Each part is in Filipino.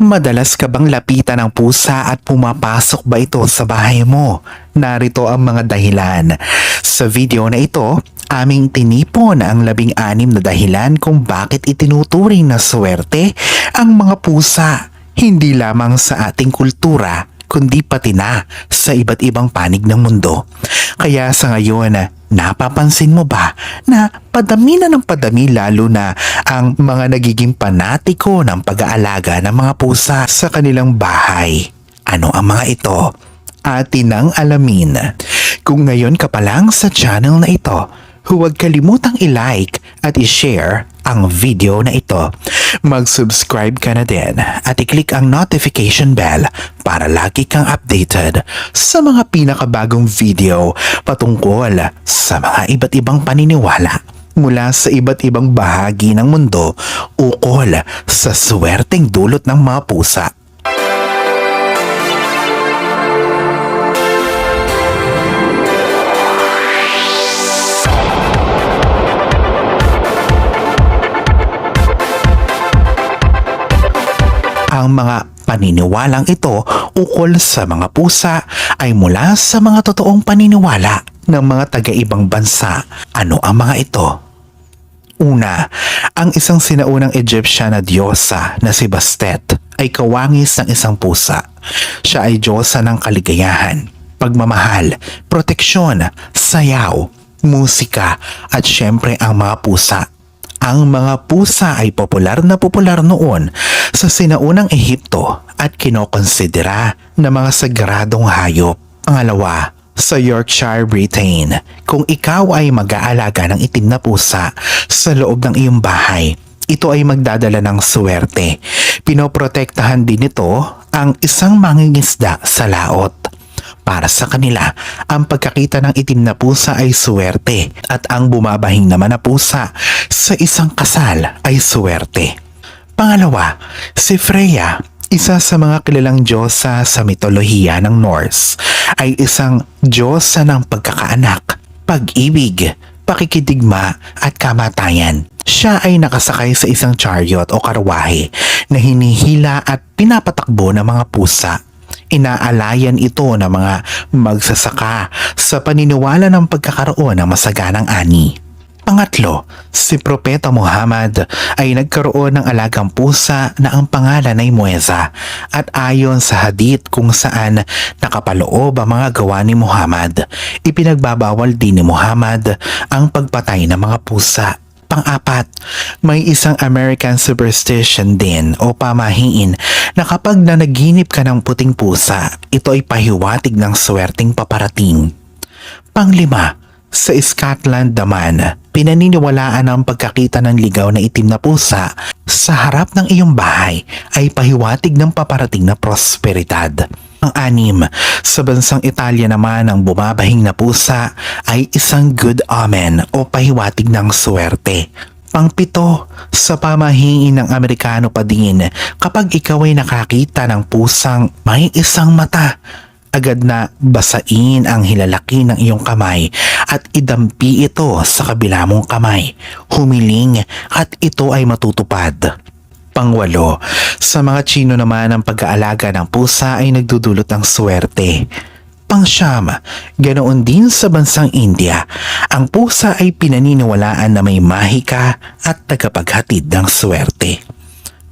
Madalas ka bang lapitan ng pusa at pumapasok ba ito sa bahay mo? Narito ang mga dahilan. Sa video na ito, aming tinipon ang labing anim na dahilan kung bakit itinuturing na swerte ang mga pusa. Hindi lamang sa ating kultura, kundi pati na sa iba't ibang panig ng mundo. Kaya sa ngayon, napapansin mo ba na padami na ng padami lalo na ang mga nagiging panatiko ng pag-aalaga ng mga pusa sa kanilang bahay? Ano ang mga ito? Atin ang alamin. Kung ngayon ka pa lang sa channel na ito, huwag kalimutang i-like at i-share ang video na ito. Mag-subscribe ka na din at i-click ang notification bell para lagi kang updated sa mga pinakabagong video patungkol sa mga iba't ibang paniniwala mula sa iba't ibang bahagi ng mundo ukol sa swerteng dulot ng mga pusa. Ang mga paniniwalang ito ukol sa mga pusa ay mula sa mga totoong paniniwala ng mga taga-ibang bansa. Ano ang mga ito? Una, ang isang sinaunang Egyptian na diyosa na si Bastet ay kawangis ng isang pusa. Siya ay diyosa ng kaligayahan, pagmamahal, proteksyon, sayaw, musika at syempre ang mga pusa. Ang mga pusa ay popular na popular noon sa sinaunang Ehipto at kinokonsidera na mga sagradong hayop. Pangalawa, sa Yorkshire, Britain, kung ikaw ay mag-aalaga ng itim na pusa sa loob ng iyong bahay, ito ay magdadala ng swerte. Pinoprotektahan din ito ang isang mangingisda sa laot. Para sa kanila, ang pagkakita ng itim na pusa ay swerte at ang bumabahing naman na pusa sa isang kasal ay swerte. Pangalawa, si Freya, isa sa mga kilalang diyosa sa mitolohiya ng Norse, ay isang diyosa ng pagkakaanak, pag-ibig, pakikidigma at kamatayan. Siya ay nakasakay sa isang chariot o karwahe na hinihila at pinapatakbo ng mga pusa inaalayan ito ng mga magsasaka sa paniniwala ng pagkakaroon ng masaganang ani. Pangatlo, si Propeta Muhammad ay nagkaroon ng alagang pusa na ang pangalan ay Mueza at ayon sa hadith kung saan nakapaloob ang mga gawa ni Muhammad, ipinagbabawal din ni Muhammad ang pagpatay ng mga pusa. Pang-apat, may isang American superstition din o pamahiin na kapag nanaginip ka ng puting pusa, ito ay pahiwatig ng swerting paparating. Panglima, sa Scotland naman, pinaniniwalaan ang pagkakita ng ligaw na itim na pusa sa harap ng iyong bahay ay pahiwatig ng paparating na prosperidad. Ang anim, sa bansang Italia naman ang bumabahing na pusa ay isang good omen o pahiwatig ng swerte. Pangpito, sa pamahiin ng Amerikano pa din, kapag ikaw ay nakakita ng pusang may isang mata, agad na basain ang hilalaki ng iyong kamay at idampi ito sa kabila mong kamay. Humiling at ito ay matutupad. Pangwalo, sa mga Chino naman ang pag-aalaga ng pusa ay nagdudulot ng swerte. Pangsyam, ganoon din sa bansang India, ang pusa ay pinaniniwalaan na may mahika at tagapaghatid ng swerte.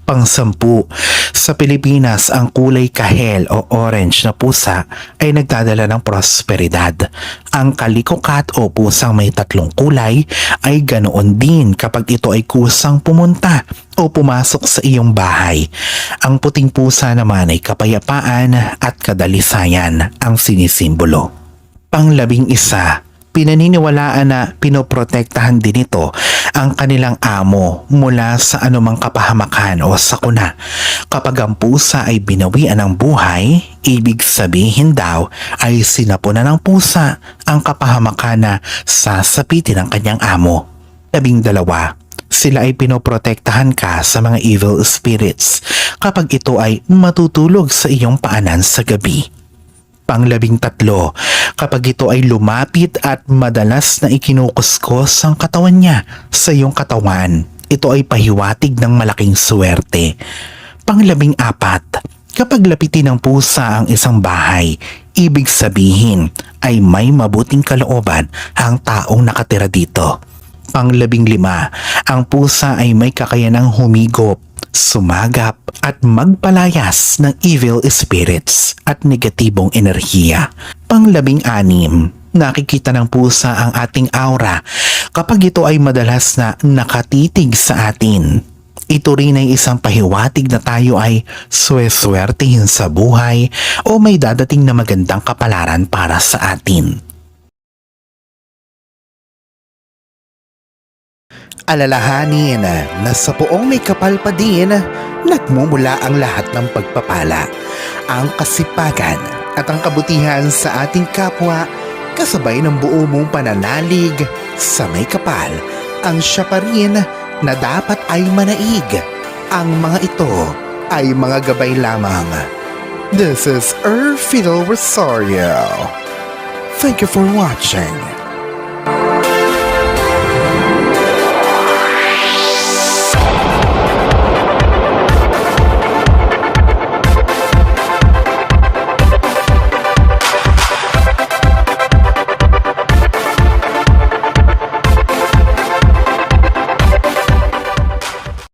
Pangsampu, sa Pilipinas ang kulay kahel o orange na pusa ay nagdadala ng prosperidad. Ang kalikokat o pusang may tatlong kulay ay ganoon din kapag ito ay kusang pumunta o pumasok sa iyong bahay. Ang puting pusa naman ay kapayapaan at kadalisayan ang sinisimbolo. Panglabing isa, pinaniniwalaan na pinoprotektahan din ito ang kanilang amo mula sa anumang kapahamakan o sakuna. Kapag ang pusa ay binawian ng buhay, ibig sabihin daw ay sinapunan ng pusa ang kapahamakan na sasapitin ng kanyang amo. Labing dalawa, sila ay pinoprotektahan ka sa mga evil spirits kapag ito ay matutulog sa iyong paanan sa gabi. Panglabing tatlo, kapag ito ay lumapit at madalas na ikinukuskos ang katawan niya sa iyong katawan, ito ay pahiwatig ng malaking swerte. Panglabing apat, kapag lapitin ng pusa ang isang bahay, ibig sabihin ay may mabuting kalooban ang taong nakatira dito. Panglabing lima, ang pusa ay may kakayanang humigop, sumagap at magpalayas ng evil spirits at negatibong enerhiya. Panglabing anim, nakikita ng pusa ang ating aura kapag ito ay madalas na nakatitig sa atin. Ito rin ay isang pahiwatig na tayo ay sweswertihin sa buhay o may dadating na magandang kapalaran para sa atin. Alalahanin na sa poong may kapal pa din, nagmumula ang lahat ng pagpapala, ang kasipagan at ang kabutihan sa ating kapwa kasabay ng buo mong pananalig sa may kapal, ang siya pa rin na dapat ay manaig. Ang mga ito ay mga gabay lamang. This is Erfidel Rosario. Thank you for watching.